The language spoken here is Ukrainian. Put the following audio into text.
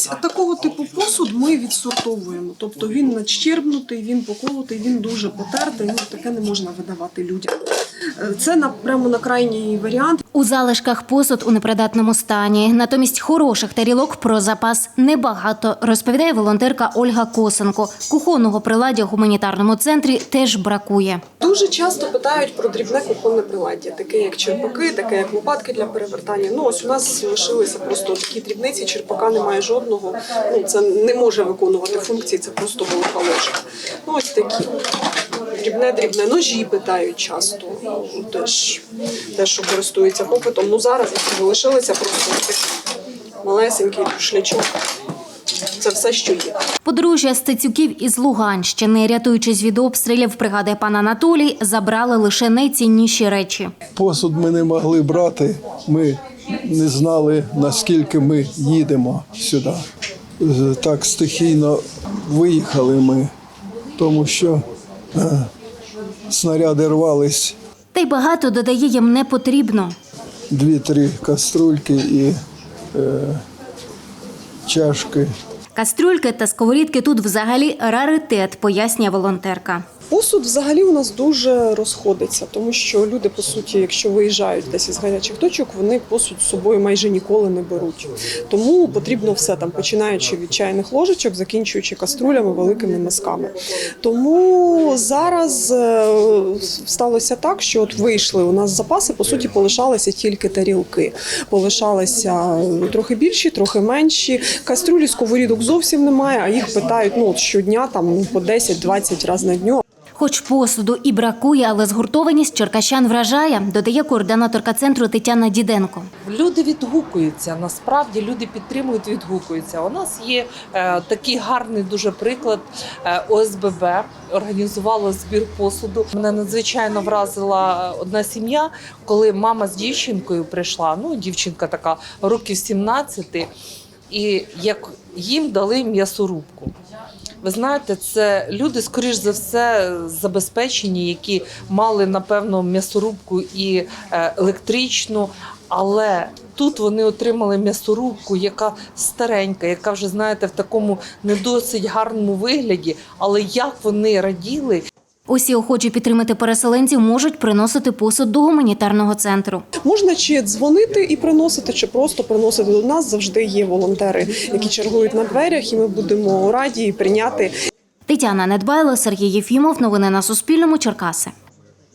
Ось такого типу посуд ми відсортовуємо. Тобто він надщербнутий, він поколотий, він дуже потертий. Ну таке не можна видавати людям. Це на прямо на крайній варіант. У залишках посуд у непридатному стані. Натомість хороших тарілок про запас небагато, розповідає волонтерка Ольга Косенко. Кухонного приладдя в гуманітарному центрі теж бракує. Дуже часто питають про дрібне кухонне приладдя, таке як черпаки, таке як лопатки для перевертання. Ну ось у нас лишилися просто такі дрібниці, черпака немає жодного. Ну це не може виконувати функції, це просто велика ложка. Ну ось такі. Дрібне, дрібне ножі питають часто. Ну, теж те, що користується попитом. Ну зараз залишилися просто малесенький шлячок. Це все, що є. Подружжя Стецюків із Луганщини, рятуючись від обстрілів, пригадує пан Анатолій, забрали лише найцінніші речі. Посуд ми не могли брати. Ми не знали, наскільки ми їдемо сюди. Так стихійно виїхали ми, тому що снаряди рвались Та й багато додає їм не потрібно. дві-три каструльки і е, чашки. Кастрюльки та сковорідки тут взагалі раритет, пояснює волонтерка. Посуд взагалі у нас дуже розходиться, тому що люди, по суті, якщо виїжджають десь із гарячих точок, вони посуд з собою майже ніколи не беруть. Тому потрібно все там, починаючи від чайних ложечок, закінчуючи каструлями, великими мисками. Тому зараз е, сталося так, що от вийшли у нас запаси, по суті, полишалися тільки тарілки. Полишалися е, трохи більші, трохи менші. Кастрюлі, сковорідок зовсім немає, а їх питають ну, от щодня там по 10-20 разів на дню. Хоч посуду і бракує, але згуртованість черкащан вражає, додає координаторка центру Тетяна Діденко. Люди відгукуються. Насправді люди підтримують, відгукуються. У нас є е, такий гарний дуже приклад. Е, ОСББ організувало збір посуду. Мене надзвичайно вразила одна сім'я, коли мама з дівчинкою прийшла. Ну, дівчинка така років 17, і як їм дали м'ясорубку. Ви знаєте, це люди, скоріш за все, забезпечені, які мали напевно м'ясорубку і е, електричну. Але тут вони отримали м'ясорубку, яка старенька, яка вже знаєте в такому не досить гарному вигляді. Але як вони раділи, Усі охочі підтримати переселенців можуть приносити посуд до гуманітарного центру. Можна чи дзвонити і приносити, чи просто приносити до нас. Завжди є волонтери, які чергують на дверях, і ми будемо раді прийняти Тетяна Недбайло, Сергій Єфімов. Новини на Суспільному. Черкаси.